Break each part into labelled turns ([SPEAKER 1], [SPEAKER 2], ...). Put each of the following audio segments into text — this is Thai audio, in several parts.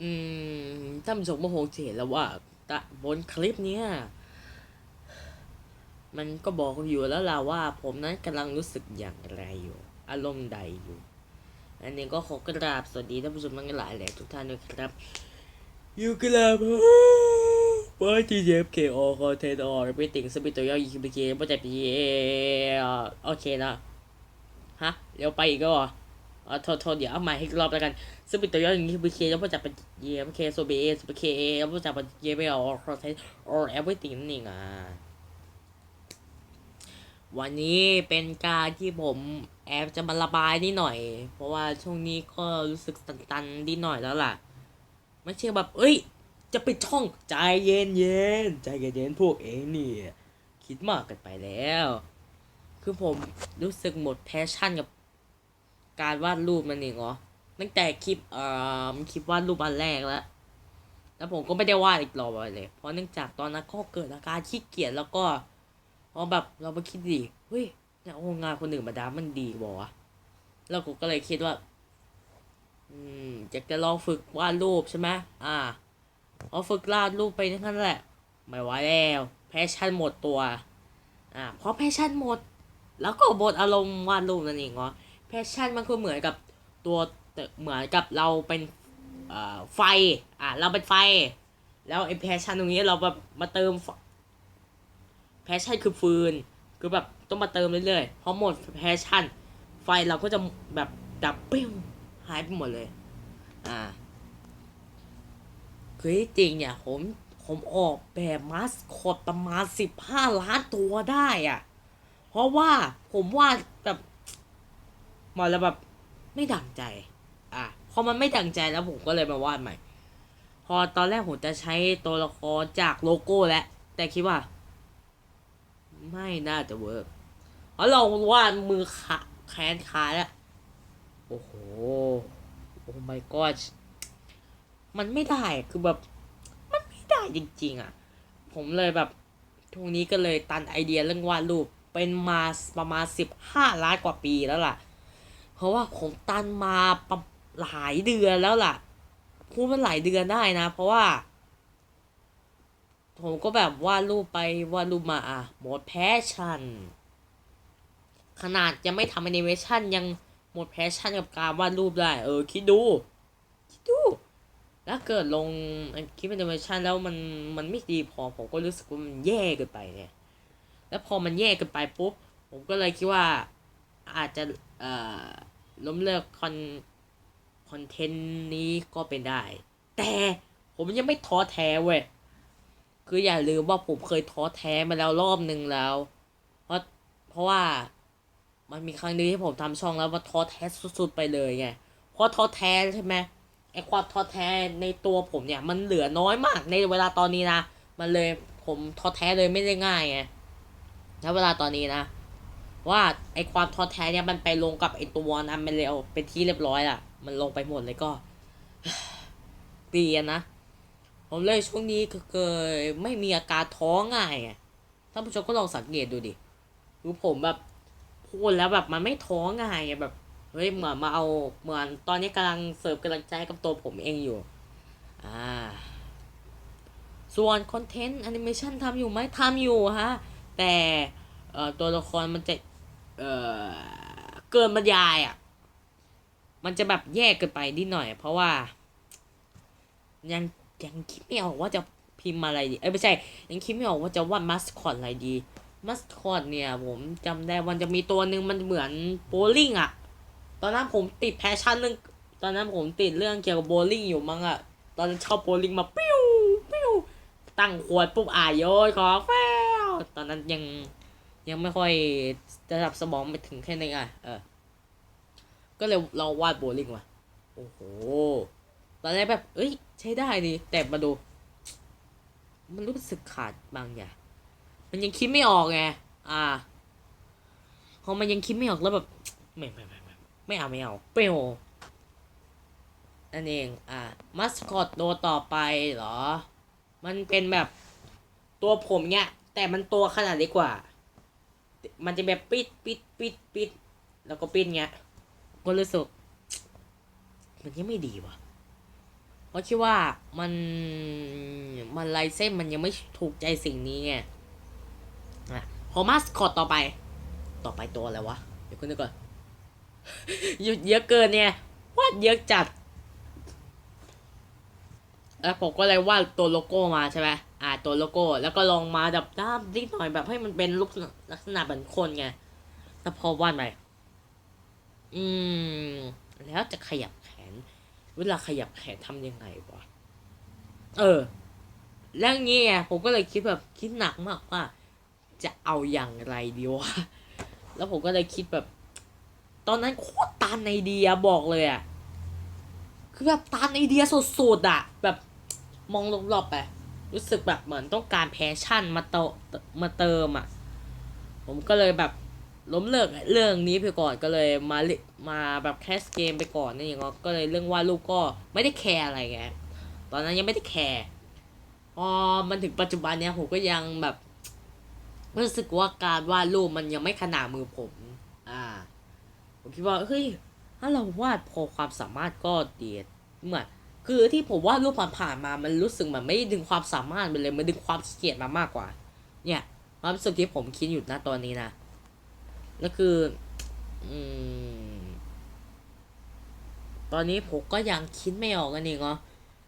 [SPEAKER 1] อืมท่านผู้ชมก็คงจะเห็นแล้วว่าตะบนคลิปเนี้ยมันก็บอกอยู่แล้วล่ะว่า ผมนั้นกำลังรู้สึกอย่างไรอยู่ อารมณ์ใดอยู่ อันนี้ก็ขอกราบสวัสดีท่านผู้ชมทั้งหลายแหละทุกท่านด้วยครับอยู่กราบว่าทีเจฟเคโอคอนเทนต์ออร์ไปติ่งสปิตตัวย่อยิคิเกมว่าจะพีโอเคนะฮะเดี๋ยวไปอีกก็ ออ่าโทษโทษเดี๋ยวเอาใหม่ให้อีกรอบแล้วกัน ซึ่งเป็นตัวย่ออย่างนี้คือ BK แล้วก็จะเป็น YMK so BA so BK แล้วก็จะเป็น YML or content or everything นั่นเองอะวันนี้เป็นการที่ผมแอบจะมาระบายนิดหน่อย เพราะว่าช่วงนี้ก็รู้สึกตันๆนิดหน่อยแล้วล่ะ ไม่ใช่แบบ เอ้ย จะปิดช่องใจเย็นเย็นใจเย็นๆพวกเองนี่ คิดมากเกันไปแล้ว คือผมรู้สึกหมดแพชชั่นกับ การวาดรูปมันเองเหรอตั้งแต่คลิปเอ่อคลิปวาดรูปอันแรกแล้วแล้วผมก็ไม่ได้วาดอีกต่อไปเลย เพราะเนื่องจากตอนนั้นก็เกิดอาการขี้เกียจแล้วก็พอแบบเราไปคิดดีเฮ้ยเนี่ยโอ้งานคนอื่นมาดามันดีบอกวะแล้วกูก็เลยคิดว่า อืมอยากจะลองฝึกวาดรูปใช่ไหมอ่าพอฝึกวาดรูปไปนั่นแหละไม่ไหวแล้วแพชชั่นหมดตัว อ่าพอแพชชั่นหมด แล้วก็หมดอารมณ์วาดรูปนั่นเองเหรอ แพชชั่นมันก็เหมือนกับตัวเหมือนกับเราเป็นไฟ อะ เราเป็นไฟ แล้วไอ้แพชชั่นตรงนี้เราแบบมาเติมแพชชั่นคือฟืน คือแบบต้องมาเติมเรื่อยๆพอหมดแพชชั่น ไฟเราก็จะแบบดับปิ้วหายไปหมดเลย อ่า คือที่จริงเนี่ย ผม ผมออกแบบมาสคอตประมาณสิบห้าล้านตัวได้อะ เพราะว่าผมวาด มาแล้วแบบไม่ดั่งใจ อะพอมันไม่ดั่งใจแล้วผมก็เลยมาวาดใหม่ พอตอนแรกผมจะใช้ตัวละครจากโลโก้แล้วแต่คิดว่า ไม่น่าจะเวิร์กเพราะเราวาดมือขาแขนขาแล้วโอ้โห โอ้ my god มันไม่ได้ คือแบบ มันไม่ได้จริง ๆ อะ ผมเลยแบบช่วงนี้ก็เลยตันไอเดียเรื่องวาดรูปเป็นมาประมาณสิบห้าล้านกว่าปีแล้วล่ะ เพราะว่าผมตันมาปหลายเดือนแล้วล่ะพูดมันหลายเดือนได้นะ เพราะว่า ผมก็แบบวาดรูปไปวาดรูปมาอะหมดแพชชั่น ขนาดยังไม่ทำแอนิเมชันยังหมดแพชชั่นกับการวาดรูปได้ เออ คิดดู คิดดูถ้าเกิดลงคลิปแอนิเมชันแล้วมันมันไม่ดีพอ ผมก็รู้สึกว่ามันแย่เกินไปเนี่ย แล้วพอมันแย่เกินไปปุ๊บ ผมก็เลยคิดว่าอาจจะ เอ่อ ล้มเลิกคอนคอนเทนต์นี้ก็เป็นได้ แต่ผมยังไม่ท้อแท้เว้ยคืออย่าลืมว่าผมเคยท้อแท้มาแล้วรอบหนึ่งแล้ว เพราะเพราะว่ามันมีครั้งหนึงที่ผมทำช่องแล้วว่าท้อแท้สุดๆไปเลยไงเพราะท้อแท้ใช่ไหมไอความท้อแท้ในตัวผมเนี่ย มันเหลือน้อยมากในเวลาตอนนี้นะ มันเลยผมท้อแท้เลยไม่ได้ง่ายไงณเวลาตอนนี้นะ ว่าไอความท้อแท้เนี่ยมันไปลงกับไอตัวนั้นมันเลยเอาเป็นที่เรียบร้อยละมันลงไปหมดเลยก็เรียนนะ ผมเลยช่วงนี้ก็เคยไม่มีอาการท้อง่ายไงท่านผู้ชมก็ลองสังเกตดูดิคือผมแบบพูดแล้วแบบมันไม่ท้อง่ายไงแบบเฮ้ยเหมือนมาเอาเหมือนตอนนี้กำลังเสิร์ฟกำลังใจกับตัวผมเองอยู่ อ่า ส่วนคอนเทนต์แอนิเมชันทำอยู่ไหมทำอยู่ฮะ แต่ตัวละครมันจะ เอ่อเกินบรรยายอะ มันจะแบบแยกเกินไปนิดหน่อย เพราะว่า ยังยังคิดไม่ออกว่าจะพิมพ์อะไรดี เอ้ยไม่ใช่ ยังคิดไม่ออกว่าจะวาดมัสคอตอะไรดีมัสคอตเนี่ย ผมจำได้วันจะมีตัวหนึ่งมันเหมือนโบลิ่งอะตอนนั้นผมติดแพชชั่นเรื่อง ตอนนั้นผมติดเรื่องเกี่ยวกับโบลิ่งอยู่มั้งอะตอนนั้นชอบโบลิ่งมาปิ้วปิ้วตั้งขวดปุ๊บอ่ายโยยขอแฟวตอนนั้นยังยังไม่ค่อย ระดับสมองไปถึงแค่นี้อะเออ ก็เลยลองวาดโบลิ่งมาโอ้โห ตอนแรกแบบ เอ้ย ใช้ได้ดีแต่มาดู มันรู้สึกขาดบางอย่าง มันยังคิดไม่ออกไง อ่าพอมันยังคิดไม่ออกแล้วแบบ ไม่ไม่ไม่ไม่ไม่เอาไม่เอาเปรี้ยวนั่นเอง อ่า มัสคอตตัวต่อไปเหรอ มันเป็นแบบตัวผมเนี่ย แต่มันตัวขนาดเล็กกว่า มันจะแบบปิดปิดปิดปิด แล้วก็ปิดเงี้ย ก็รู้สึก มันยังไม่ดีว่ะเพราะคิดว่ามันมันลายเส้นมันยังไม่ถูกใจสิ่งนี้ไงอะพอมาสคอตต่อไป ต่อไปตัวอะไรวะ เดี๋ยวคุณนึกก่อนหยุดเยอะเกินเนี่ยวาดเยอะจัด แล้วผมก็เลยวาดตัวโลโก้มาใช่ไหม อ่าตัวโลโก้ แล้วก็ลองมาดับด้ามนิดหน่อยแบบให้มันเป็นรูปลักษณะเหมือนคนไงแต่พอวาดไปอืม แล้วจะขยับแขน เวลาขยับแขนทำยังไงวะเออแล้วงี้ไงผมก็เลยคิดแบบคิดหนักมากว่า จะเอาอย่างไรดีวะแล้วผมก็เลยคิดแบบ ตอนนั้นโคตรตานไอเดียบอกเลยอะคือแบบตานไอเดียสุดๆอะแบบมองรอบๆไป รู้สึกแบบเหมือนต้องการแพชชั่นมาเตมาเติมอะผมก็เลยแบบล้มเลิกเรื่องนี้ไปก่อนก็เลยมาเลมาแบบแคสเกมไปก่อนนี่อย่างเงี้ยก็เลยเรื่องวาดรูปก็ไม่ได้แคร์อะไรไงตอนนั้นยังไม่ได้แคร์พอมันถึงปัจจุบันเนี้ยผมก็ยังแบบรู้สึกว่าการวาดรูปมันยังไม่ขนาดมือผม อ่า ผมคิดว่าเฮ้ยถ้าเราวาดพอความสามารถก็ดีเหมือน คือที่ผมว่ารูปผ่านๆมามันรู้สึกเหมือนไม่ดึงความสามารถมันเลยมันดึงความเกียจมามากกว่า เนี่ยความรู้สึกที่ผมคิดอยู่นะตอนนี้นะนั่นคือ อืม ตอนนี้ผมก็ยังคิดไม่ออกกันเองเหรอ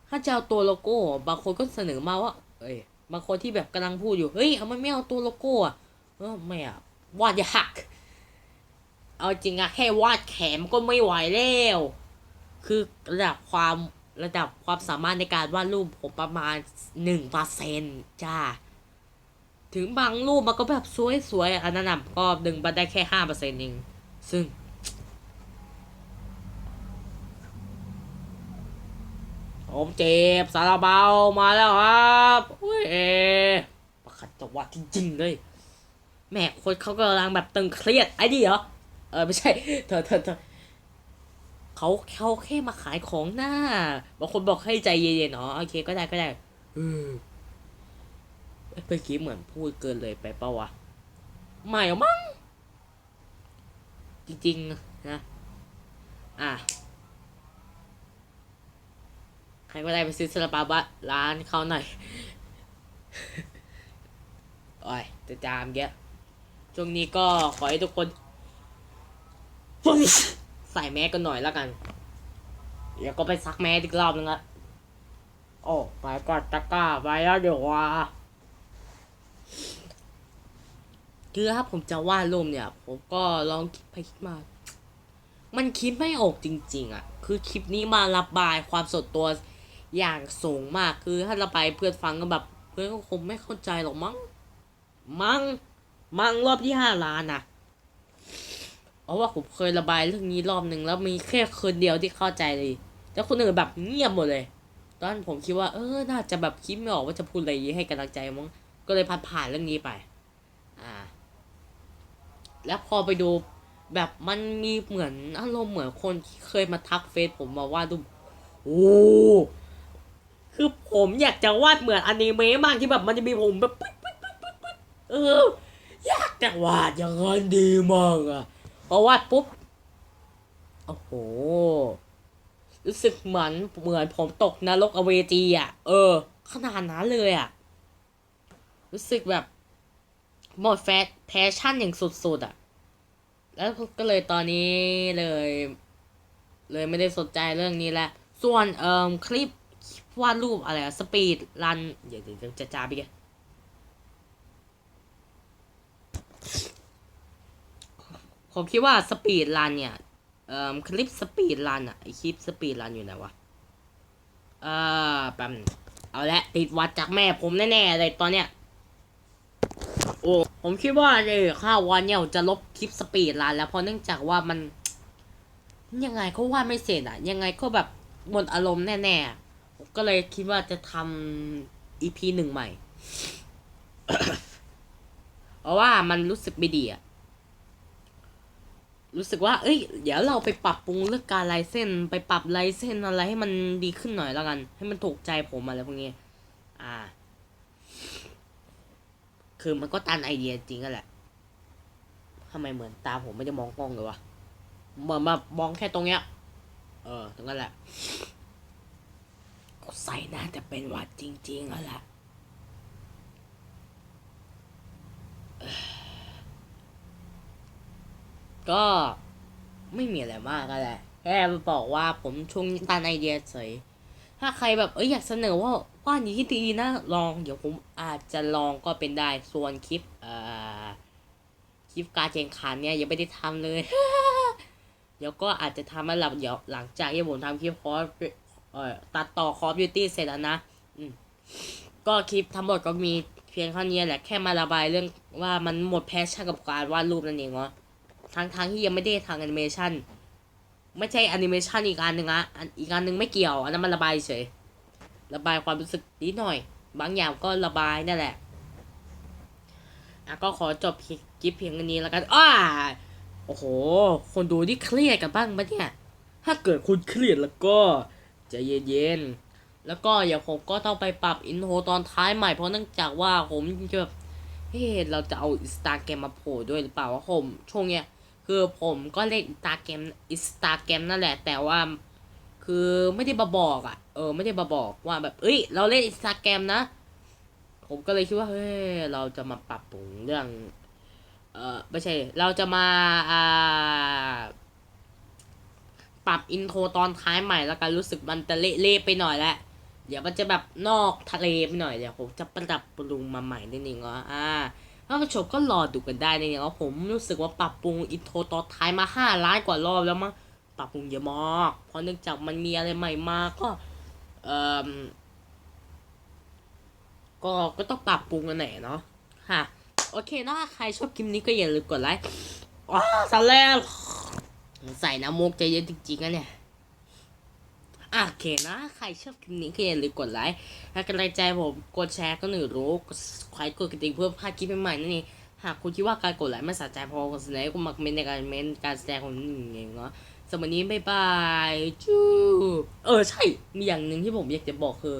[SPEAKER 1] ถ้าจะเอาตัวโลโก้ บางคนก็เสนอมาว่า เอ้ยบางคนที่แบบกำลังพูดอยู่ เฮ้ย เอามันไม่เอาตัวโลโก้อะเออไม่อะวาดยาก เอาจริงอะแค่วาดแขนก็ไม่ไหวแล้ว คือระดับความ ระดับความสามารถในการวาดรูปผมประมาณหนึ่งเปอร์เซนจ้า ถึงบางรูปมันก็แบบสวยๆอันนั้นนะก็ดึงมาได้แค่ห้าเปอร์เซ็นต์เองซึ่ง ผมเจ็บสารเบามาแล้วครับเว้ยประคัดจังหวะจริงๆเลยแม่คนเขากำลังแบบตึงเครียดไอ้นี่เหรอ เออ ไม่ใช่เธอเธอเธอ เขาเขาแค่มาขายของหน้า บางคนบอกให้ใจเย็นๆอ๋อโอเคก็ได้ก็ได้เออเมื่อกี้เหมือนพูดเกินเลยไปเปล่าวะไม่หรอมั้งจริงๆนะ อะใครก็ได้ไปซื้อซาลาเปาบ้านร้านเขาหน่อยโอ้ยจะจามเยอะช่วงนี้ก็ขอให้ทุกคน ใส่แมสกันหน่อยแล้วกัน เดี๋ยวก็ไปซักแมสอีกรอบนึงละโอ้ไปก่อนตะก้าไปแล้วเดี๋ยวว่าคือถ้าผมจะวาดรูปเนี่ย ผมก็ลองคิดไปคิดมา มันคิดไม่ออกจริง ๆ อะ คือคลิปนี้มาระบายความสดตัวอย่างสูงมาก คือถ้าระบายเพื่อนฟังก็แบบ เพื่อนก็คงไม่เข้าใจหรอกมั้ง มั้ง มั้งรอบที่ห้าล้านนะ เพราะว่าผมเคยระบายเรื่องนี้รอบหนึ่งแล้วมีแค่คนเดียวที่เข้าใจเลยแต่คนอื่นแบบเงียบหมดเลย ตอนผมคิดว่าเออ น่าจะแบบคิดไม่ออกว่าจะพูดอะไรให้กำลังใจมั้ง ก็เลยผ่านผ่านเรื่องนี้ไป อ่า แล้วพอไปดูแบบมันมีเหมือนอารมณ์เหมือนคนที่เคยมาทักเฟซผมมาว่าดูโอ้คือผมอยากจะวาดเหมือนอนิเมะมากที่แบบมันจะมีผมแบบปิดปึ๊ดปึ๊ดปึ๊ดปึ๊ดเอออยากจะวาดอย่างนั้นดีมากอะ พอวาดปุ๊บ โอ้โห รู้สึกเหมือนเหมือนผมตกนรกอเวจีอะ เออ ขนาดนั้นเลยอะ รู้สึกแบบ หมดแฟชแพชชั่นอย่างสุดๆอะ แล้วก็เลยตอนนี้เลย เลยไม่ได้สนใจเรื่องนี้แล้ว ส่วนเอ่อคลิปวาดรูปอะไรสปีดรัน เดี๋ยวเดี๋ยวจะจ้าไปกัน ผมคิดว่าสปีดรันเนี่ยเอ่อคลิปสปีดรันอะไอคลิปสปีดรันอยู่ไหนวะเออแป๊บเอาละติดวัดจากแม่ผมแน่ๆเลยตอนเนี้ยโอ้ผมคิดว่าเลยข้าววันเนี่ยจะลบคลิปสปีดรันแล้วเพราะเนื่องจากว่ามัน ยังไงก็วาดไม่เสร็จอะยังไงก็แบบหมดอารมณ์แน่ๆผมก็เลยคิดว่าจะทำ EP หนึ่งใหม่เพราะว่ามันรู้สึกไม่ดีอะ รู้สึกว่า เอ้ย เดี๋ยวเราไปปรับปรุงเรื่องการลายเส้น ไปปรับลายเส้นอะไรให้มันดีขึ้นหน่อยแล้วกัน ให้มันถูกใจผมอะไรพวกนี้ อ่า คือมันก็ตันไอเดียจริงกันแหละทำไมเหมือนตาผมไม่ได้มองกล้องเลยวะเหมือนแบบมองแค่ตรงเนี้ย เออ ตรงนั้นแหละ ใส่น่าจะเป็นวัดจริงๆแล้วล่ะ ก็ไม่มีอะไรมากก็แหละแค่บอกว่าผมช่วงนี้ตันไอเดียเฉยถ้าใครแบบเอ้ยอยากเสนอว่าว่านี้ที่ดีนะลองเดี๋ยวผมอาจจะลองก็เป็นได้ส่วนคลิปเอ่อคลิปการแข่งขันเนี่ยยังไม่ได้ทำเลย เดี๋ยวก็อาจจะทำมาหลังเดี๋ยวหลังจากที่ผมทำคลิปคอร์เอ่อตัดต่อคอร์บิวตี้เสร็จแล้วนะอืก็คลิปทั้งหมดก็มีเพียงเท่านี้แหละแค่มาระบายเรื่องว่ามันหมดแพชชั่นกับการวาดรูปนั่นเองวะ ทั้งทั้งๆที่ยังไม่ได้ทางแอนิเมชันไม่ใช่แอนิเมชันอีกอันหนึ่งอะอีกอันหนึ่งไม่เกี่ยวอันนั้นมันระบายเฉย ระบายความรู้สึกนิดหน่อย บางอย่างก็ระบายนั่นแหละอะก็ขอจบคลิปเพียงอันนี้แล้วกันอ้าโอ้โห คนดูนี่เครียดกันบ้างปะเนี่ย ถ้าเกิดคุณเครียดแล้วก็ใจเย็นๆ แล้วก็อย่าผมก็ต้องไปปรับอินโทรตอนท้ายใหม่เพราะเนื่องจากว่าผมจะแบบเฮ้เราจะเอาสตาร์แกรมมาโผล่ด้วยหรือเปล่าว่าผมช่วงเนี้ย คือผมก็เล่นอินสตาแกรมอินสตาแกรมนั่นแหละ แต่ว่า คือไม่ได้มาบอกอะ เออ ไม่ได้มาบอกว่าแบบ เอ้ย เราเล่นอินสตาแกรมนะ ผมก็เลยคิดว่า เฮ้ย เราจะมาปรับปรุงเรื่อง เออไม่ใช่ เราจะมาอ่าปรับอินโทรตอนท้ายใหม่แล้วกันรู้สึกมันจะเละๆไปหน่อยแล้วเดี๋ยวมันจะแบบนอกทะเลไปหน่อยเดี๋ยวผมจะปรับปรุงมาใหม่นิดนึงว่าอ่า ถ้าผู้ชมก็รอดูกันได้ในเนี่ยว่าผมรู้สึกว่าปรับปรุงอินโทรตอนท้ายมาห้าล้านกว่ารอบแล้วมั้งปรับปรุงเยอะมาก เพราะเนื่องจากมันมีอะไรใหม่มาก็เอ่อก็ก็ต้องปรับปรุงกันหน่อยเนาะค่ะ โอเคนะใครชอบคลิปนี้ก็อย่าลืมกดไลค์ว้าสแลมใส่น้ำมุกใจเย็นจริงๆนะเนี่ย โอเคนะ ใครชอบคลิปนี้ก็อย่าลืมกดไลค์ถ้ากำลังใจผมกดแชร์ก็หนึ่งรู้กดใครกดกระดิ่งเพื่อพลาดคลิปใหม่ๆนั่นเองหากคุณคิดว่าการกดไลค์ไม่สะใจพอกดแสดงก็มักเมนในการเมนการแสดงของหนึ่งเองเนาะสำหรับวันนี้บ๊ายบายจูเออใช่มีอย่างหนึ่งที่ผมอยากจะบอกคือ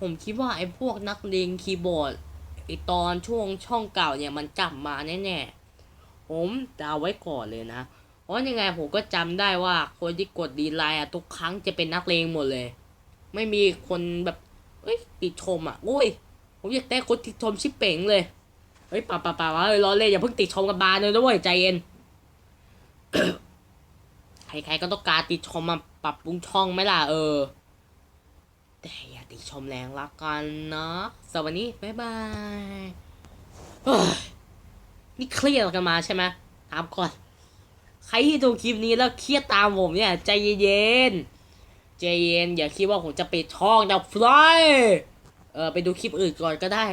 [SPEAKER 1] ผมคิดว่าไอ้พวกนักเลงคีย์บอร์ดไอตอนช่วงช่องเก่าเนี่ยมันกลับมาแน่ๆผมจะเอาไว้ก่อนเลยนะ เพราะยังไงผมก็จำได้ว่าคนที่กดดีไลน์อะทุกครั้งจะเป็นนักเลงหมดเลย ไม่มีคนแบบเอ้ยติดชมอะโอ้ย ผมอยากได้คนติดชมชิปเป๋งเลยเฮ้ยป่าป่าป่าวะเฮ้ยล้อเล่นอย่าเพิ่งติดชมกันบานเลยนะเว้ยใจเย็นใครๆก็ต้องการติดชมมาปรับปรุงช่องไหมล่ะเออ แต่อย่าติชมแรงละกันเนาะสวัสดีบ๊ายบายเฮ้ยนี่เครียดกันมาใช่ไหมถามก่อน ใครที่ดูคลิปนี้แล้วเครียดตามผมเนี่ย ใจเย็นๆใจเย็นอย่าคิดว่าผมจะปิดช่องนะฟลายเออไปดูคลิปอื่นก่อนก็ได้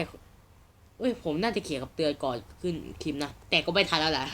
[SPEAKER 1] เอ้ยผมน่าจะเขียนกับเตือนก่อนขึ้นคลิปนะ แต่ก็ไม่ทันแล้วแหละ